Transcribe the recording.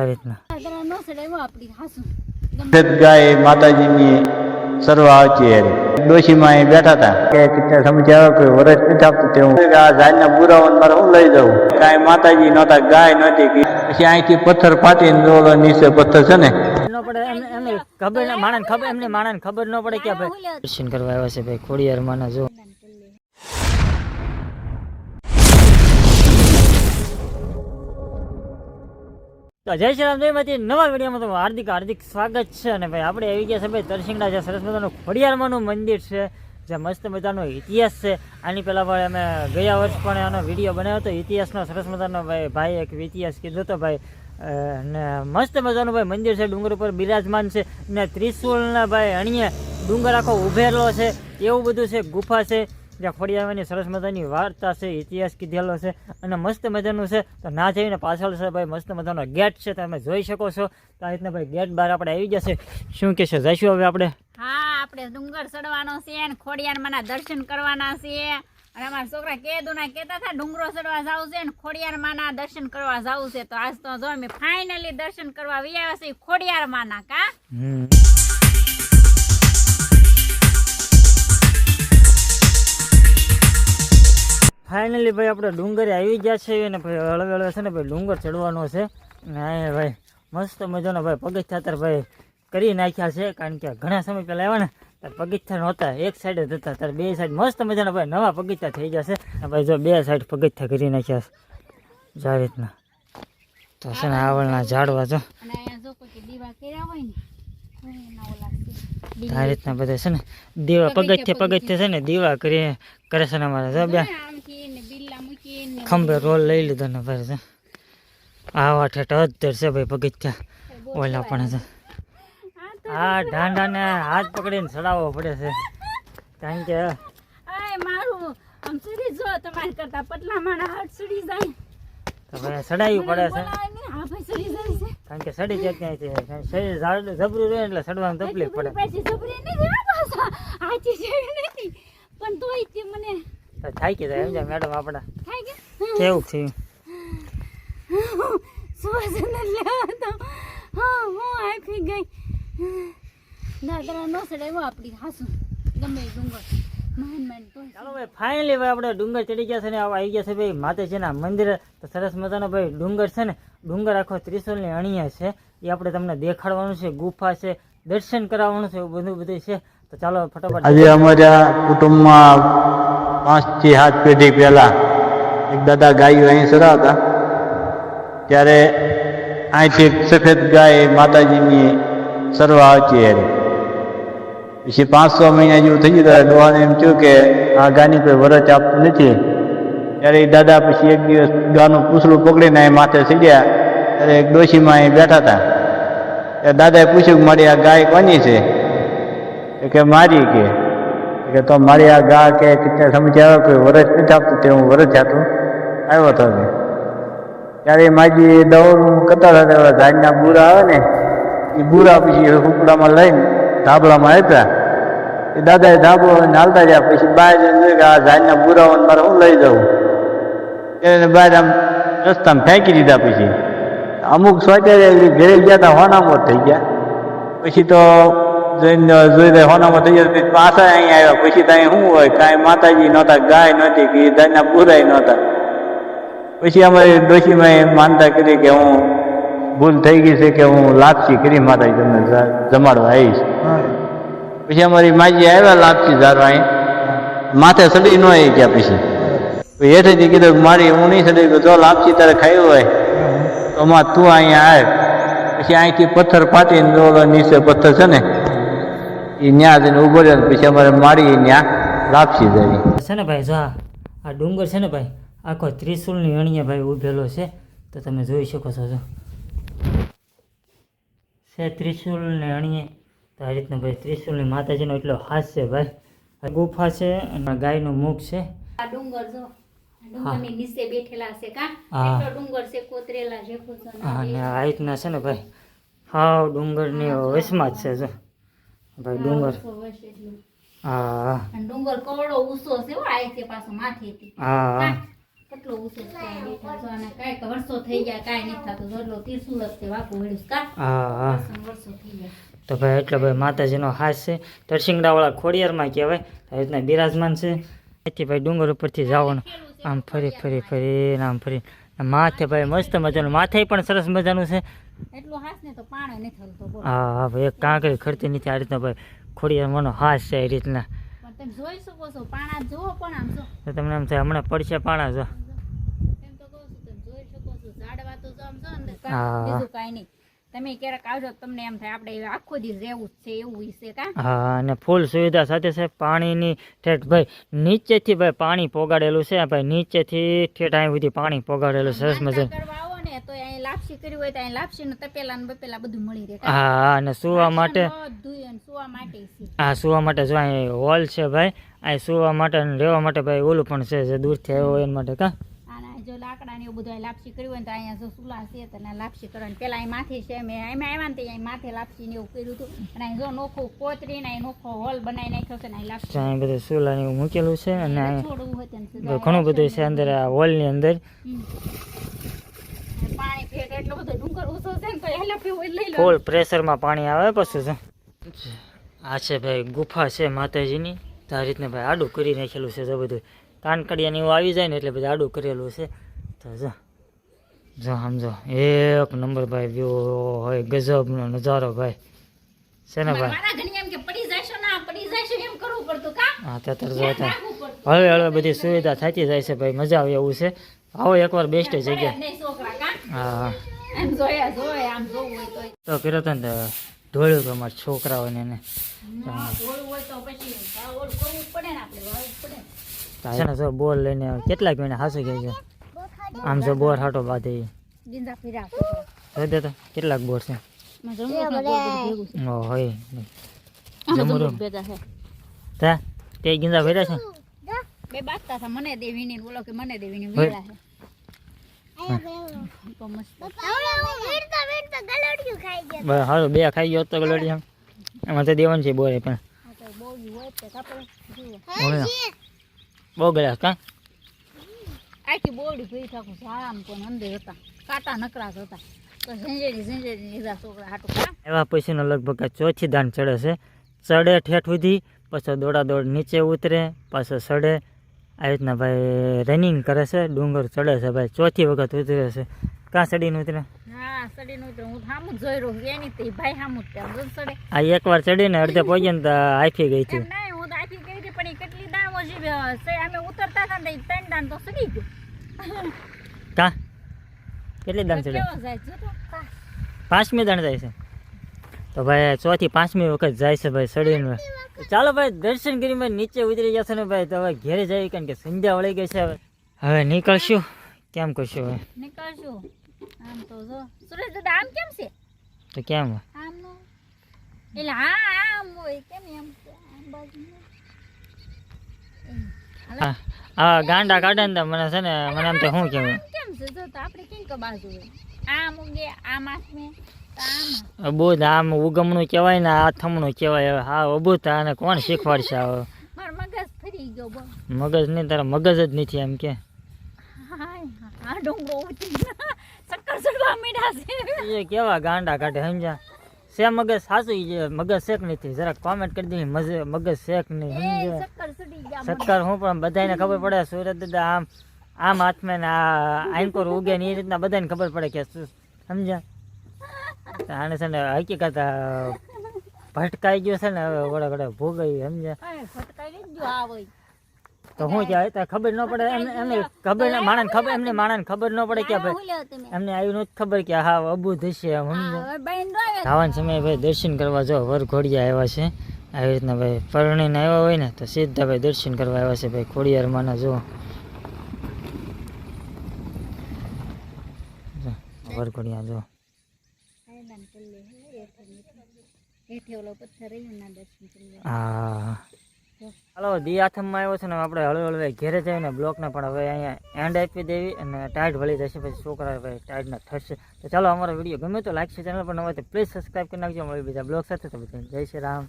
આ રીતના. તારા નો સડાવ્યો આપણી હાસુ સફેદ ગાય માતાજીની સરવા આવતી હતી ડોશીમાં અહીં બેઠા હતા. કે કેટલા સમજ્યા આવે વરસ નથી આપતું તે હું આ ઝાડના બુરાઓને મારે હું લઈ દઉં કાંઈ માતાજી નહોતા ગાય નહોતી પછી અહીંથી પથ્થર ફાટીને ઓલો નીચે પથ્થર છે ને. ખબર માણસ ખબર એમને માણસ ખબર ન પડે કે ભાઈ દર્શન કરવા આવ્યા છે ભાઈ ખોડિયાર માના જો. તો જય શ્રી રામ, જય માતી નવા વિડીયોમાં તમારું હાર્દિક હાર્દિક સ્વાગત છે. અને ભાઈ, આપણે આવી ગયા છે ભાઈ તરસિંગડા જે સરસ મજાનું ખોડિયારમાંનું મંદિર છે જે મસ્ત મજાનો ઇતિહાસ છે. આની પહેલાં ભાઈ, અમે ગયા વર્ષ પણ એનો વીડિયો બનાવ્યો હતો. ઇતિહાસનો સરસ મજાનો ભાઈ ભાઈ એક ઇતિહાસ કીધો હતો ભાઈ. ને મસ્ત મજાનું ભાઈ મંદિર છે, ડુંગર ઉપર બિરાજમાન છે. ને ત્રિશુલના ભાઈ અણીએ ડુંગર આખો ઉભેલો છે. એવું બધું છે, ગુફા છે. જ્યાં ખોડિયાવાની સરસ મજાની વાર્તા છે ઇતિહાસ કીધેલો છે અને મસ્ત મજાનું છે. તો ના જઈને પાછળ છે ભાઈ મસ્ત મજાનો ગેટ છે તમે જોઈ શકો છો. તો આ રીતના ભાઈ ગેટ બહાર આપણે આવી જશે. શું કહેશે જઈશું હવે આપણે? હા આપણે ડુંગર ચડવાનો છે અને ખોડિયાર માના દર્શન કરવાના છે. અને અમારા છોકરા કેદુના કહેતા હતા ડુંગરો ચડવા જવું છે અને ખોડિયાર માના દર્શન કરવા જવું છે. તો આજ તો જો અમે ફાઇનલી દર્શન કરવા વિયા છે ખોડિયાર માના કા? ફાઇનલી ભાઈ આપણે ડુંગરે આવી ગયા છે અને ભાઈ હળવે હળવે છે ને ભાઈ ડુંગર ચડવાનો છે. અહીંયા ભાઈ મસ્ત મજાનો ભાઈ પગથિયા તાર ભાઈ કરી નાખ્યા છે, કારણ કે ઘણા સમય પહેલાં આવ્યા ને ત્યારે પગથિયા નહોતા. એક સાઈડ જ હતા તાર બે સાઈડ મસ્ત મજાના ભાઈ નવા પગથિયા થઈ ગયા છે. ને ભાઈ જો બે સાઈડ પગથિયા કરી નાખ્યા છે. આ રીતના. તો છે ને, આવળના ઝાડવા જો. દીવા કર્યા હોય ને. આ રીતના બધા છે ને દીવા પગથિયે પગથિયે છે ને દીવા કરી કરે છે ને અમારે બે. ખંભે રોલ લઈ લીધો ને ભાઈ છે આવા ઠેઠ અધર છે ભાઈ પગથિયા. ઓલા પણ છે. આ ઢાંડાને હાથ પકડીને ચડાવવો પડે છે. કારણ કે ચડાવ્યું મારું આમ સડી જો તમારી કરતા. પતલા માણા હાથ સડી જાય. તો ભાઈ ચડાવવું પડે છે. સડી કારણ કે સડી જાય ક્યાંય શરીર ઝાડ જબરું રહે એટલે સડવાનું તકલીફ પડે. પણ તોય તે મને તો કે જાય એમ મેડમ આપણા? થાય કેવું થયું? સુવાસન લેવા તો હા હું આખી ગઈ. દાદરા નો સડાવ્યો આપણી હાસુ. ગમે ડુંગર. ચાલો ભાઈ ફાઇનલી ભાઈ આપણે ડુંગર ચડી ગયા છે ને આવા ગયા છે ભાઈ માતાજીના મંદિર. તો સરસ મજાનો ભાઈ ડુંગર છે ને ડુંગર આખો ત્રિશુલની અણીએ છે. એ આપણે તમને દેખાડવાનું છે ગુફા છે દર્શન કરાવવાનું છે એવું બધું બધું છે. તો ચાલો ફટાફટ આજે અમારા કુટુંબમાં પાંચથી સાત પેઢી પહેલા એક દાદા ગાયો અહીં સરાવતા ત્યારે અહીંથી સફેદ ગાય માતાજીની સરવા આવતી હતી પછી પાંચસો મહિના જેવું થઈ ગયું ત્યારે ડોહાને એમ થયું કે આ ગાની કોઈ વરચ આપતું નથી. ત્યારે એ દાદા પછી એક દિવસ ગાનું પૂછડું પકડીને એ માથે ગયા ત્યારે એક ડોશીમાં અહીં બેઠા હતા. ત્યારે દાદાએ પૂછ્યું કે મારી આ ગાય કોની છે? એ કે મારી કે. કે તો મારી આ ગા કે કેટલા સમજ્યા આવે કોઈ વરસ નથી આપતું તે હું વરસ હતું આવ્યો હતો ત્યારે માજી દવાનું કરતા હતા ઝાડના બુરા આવે ને, એ બુરા પછી હુકડામાં લઈને ધાબળામાં આપ્યા. એ દાદાએ ધાબળો હાલતા ગયા. પછી બહાર જઈને કે આ ઝાડના બુરાઓને મારે હું લઈ જાઉં એને બહાર આમ રસ્તામાં ફેંકી દીધા પછી. અમુક સ્વાચાર્ય ઘરે ગયા હતા હોનામોત થઈ ગયા. પછી તો જોઈને જોઈને હોનામાં થઈ ગયા. પછી પાછા અહીંયા આવ્યા. પછી ત્યાં શું હોય? કાંઈ માતાજી નહોતા, ગાય નહોતી, કે દાના પુરાય નહોતા. પછી અમારી ડોશીમાં માનતા કરી કે હું ભૂલ થઈ ગઈ છે કે હું લાપસી કરી માતાજી તમને જમાડવા આવીશ. પછી અમારી માજી આવ્યા લાપસી ધારવા અહીં. માથે સડી ન આવી ગયા પછી. હેઠેથી કીધું મારી હું નહીં સડી. ગયો જો લાપસી તારે ખાયું હોય તો માં તું અહીંયા આવ. પછી અહીંથી પથ્થર ફાટીને નીચે પથ્થર છે ને એ ન્યા જઈને ઊભો રહ્યો ને પછી અમારે મારી ન્યા લાપસી જાય છે ને ભાઈ જો આ ડુંગર છે ને ભાઈ આખો ત્રિશુલની અણીએ ભાઈ ઉભેલો છે. તો તમે જોઈ શકો છો જો. છે ત્રિશુલને અણીએ. તો આ રીતના ભાઈ ત્રિશુલની માતાજીનો એટલો હાથ છે ભાઈ. ગુફા છે અને ગાયનું મુખ છે. આ ડુંગર જો. ડુંગરની નીચે બેઠેલા છે કા? હા. એટલો ડુંગર છે કોતરેલા છે. અને આ રીતના છે ને ભાઈ હાવ ડુંગરની વચમાં જ છે જો. ભાઈ ડુંગર. હા હા. ડુંગર કવડો ઊંચો છે હો આ છે પાછો માથેથી. હા. હા. હા તો ભાઈ એટલે ભાઈ માતાજીનો હાથ છે. તરસિંગડાવાળા ખોડિયારમાં કહેવાય. આવી રીતના બિરાજમાન છે. અહીંથી ભાઈ ડુંગર ઉપરથી જવાનું. આમ ફરી ફરી ફરી આમ ફરી. માથે ભાઈ મસ્ત મજાનું માથે પણ સરસ મજાનું છે. હા હા ભાઈ એક કાંકરી ખરતી નથી. આ રીતના ભાઈ ખોડિયારમાંનો હાથ છે એ રીતના. તમે જોઈ શકો છો પાણા જુઓ પણ આમ તો તમને એમ થાય હમણાં પડશે પાણા જો એમ તો કહું છું તમે જોઈ શકો છો ઝાડવા તો જો આમ જો ને હા. કાંઈ બીજું કાંઈ નહીં. તમે ક્યારેક આવજો તમને એમ થાય આપણે આખો દિવસ રહેવું છે એવું છે કા? હા અને ફૂલ સુવિધા સાથે પાણીની ઠેઠ ભાઈ નીચેથી ભાઈ પાણી પોગાડેલું છે ભાઈ નીચેથી ઠેઠ અહીં સુધી પાણી પોગાડેલું સરસ મજા. આવો ને તો અહીં લાપસી કરી હોય તો અહીં લાપસી ને તપેલા ને બપેલા બધું મળી રહે હા અને સુવા માટે સુવા માટે હા સુવા માટે જો અહીં હોલ છે ભાઈ અહીં સુવા માટે રહેવા માટે ભાઈ ઓલું પણ છે જે દૂરથી આવ્યો હોય એના માટે કા? લાકડા ને એવું બધું લાપસી કર્યું હોય ને તો અહીંયા જો સુલા છે તો લાપસી કરવાની પેલા અહીં માથે છે. મેં એમાં આવ્યા ને તો અહીં માથે લાપસી ને એવું કર્યું હતું. અને અહીં જો નોખું કોતરી ને નોખો હોલ બનાવી નાખ્યો છે ને અહીં લાપસી. અહીં બધું સુલા ને એવું મૂકેલું છે અને છોડવું હોય ઘણું બધું છે અંદર આ હોલની અંદર. પાણી ભેટ એટલો બધો ડુંગર ઊંચો છે ને તો એટલે પીવું લઈ લો. ફૂલ પ્રેશરમાં પાણી આવે પછી છે આ છે ભાઈ ગુફા છે માતાજીની. તો આ રીતને ભાઈ આડું કરી નાખેલું છે તો બધું. કાનકડિયાને એવું આવી જાય ને એટલે બધું આડું કરેલું છે. તો જો જો સમજો એક નંબર ભાઈ વ્યૂ હોય ગજબનો નજારો ભાઈ. છે ને ભાઈ? મારા ઘણી એમ કે પડી જશો ના પડી જશો એમ કરવું પડતું કા? હા ત્યાં જો ત્યાં. રાખવું પડતું. હળવે હળવે બધી સુવિધા થતી જાય છે ભાઈ મજા આવે એવું છે. આવો એકવાર બેસ્ટ જગ્યા. હા. તો કર્યો તો ને ઢોળ્યું તો અમારા છોકરાઓને એને બોર લઈને કેટલાક મહિના હાસુ ગયા છે આમ જો બોર હાટો બાંધે. ફેરા દે તો કેટલાક બોર છે? માં જમરૂખના બોર બધું ભેગું છે. ઓ હોય. આમાં જમરૂખ. જમરૂખ છે. તા તે ગિંદા ભર્યા છે? બે બાસ્તા છે મને દેવી ને બોલો કે મને દેવી ને મેળા છે. તો બસ હારું બે ખાઈ ગયો તો ગલોડી આમ એમાં તો દેવાનું છે બોરે પણ. બહુ ગયા કા? આખી બોડી ભરી થાકું ઝાડામાં પણ અંદર હતા કાટા નકરા હતા. તો ઝંઝેરી ઝંઝેરી લીધા છોકરા હાટું એવા પછીનો લગભગ ચોથી દાન ચડે છે. ચડે ઠેઠ સુધી પછી દોડા દોડ નીચે ઉતરે પાછો ચડે આ રીતના ભાઈ રનિંગ કરે છે ડુંગર ચડે છે ભાઈ ચોથી વખત ઉતરે છે. કાં ચડીને ઉતરે? આ એકવાર ચડીને અડધે પહોંચે ને તો આફી ગઈ હતી પણ કેટલી દાણ છે. અમે ઉતરતા હતા ત્રણ દાન તો સડી ગયું. કાં? કેટલી દાણ ચડે જાય પાંચમી દાણ જાય છે. તો ભાઈ ચોથી પાંચમી વખત જાય છે ભાઈ સડીને ચાલો ભાઈ દર્શન કરી ભાઈ નીચે ઉતરી જશે ને ભાઈ તો હવે ઘેરે જઈએ કારણ કે સંધ્યા વળી ગઈ છે હવે. હવે નીકળશું. કેમ કરશું હવે? નીકળશું. આમ તો જો. સુરેશ દાદા આમ કેમ છે? તો કેમ? આમ એટલે હા આમ હોય કેમ એમ? આમ બાજુ આ ગાંડા કાઢે ને મને છે ને મને આમ તો શું આમ કેમ છે? જો તો આપણે કઈ બાજુ આમ ઉગે આમ આસમે અબોધ આમ ઉગમણું કહેવાય ને આ થમણું કહેવાય. હવે હા અબોધ આને કોણ શીખવાડશે હવે? મારો મગજ ફરી ગયો મગજ નહીં તારા મગજ જ નથી એમ કે. એ કેવા ગાંડા કાઢે સમજ્યા? છે મગજ સાચું જે મગજ શેક નથી જરાક કોમેન્ટ કરી દીધી મગજ મગજ શેક નહીં સમજે. સત્કાર હું પણ બધાને ખબર પડે સુરત દાદા આમ આમ હાથમાં ને આ આંકોર ઉગે ને એ રીતના બધાને ખબર પડે કે શું સમજ્યા? આને છે ને હકીકત ભટકાઈ ગયો છે ને હવે વડે વડે ભોગવી સમજ્યા? તો શું જાય તો ખબર ન પડે એમને એમને ખબર ન- માણસને ખબર એમને માણસ ખબર ન પડે કે ભાઈ હું એમને આવ્યું નથી ખબર કે હા અબુ આવે ધાવાના સમયે ભાઈ દર્શન કરવા જો વર ઘોડિયા આવ્યા છે. આવી રીતના ભાઈ પરણીને આવ્યા હોય ને તો સીધા ભાઈ દર્શન કરવા આવ્યા છે ભાઈ ખોડિયાર માના જો વર ઘોડિયા જો હા. હાલો દી આથમમાં આવ્યો છે ને, આપણે હળવે હળવે ઘેરે જઈને બ્લોકને પણ હવે અહીંયા એન્ડ આપી દેવી અને ટાઈટ વળી જશે, પછી છોકરા ભાઈ ટાઈટના થશે. તો ચાલો, અમારો વીડિયો ગમે તો છે ચેનલ પર હોય તો પ્લીઝ સબસ્ક્રાઈબ કરી નાખજો મળી બીજા બ્લોગ સાથે. તો બધા જય શ્રી રામ.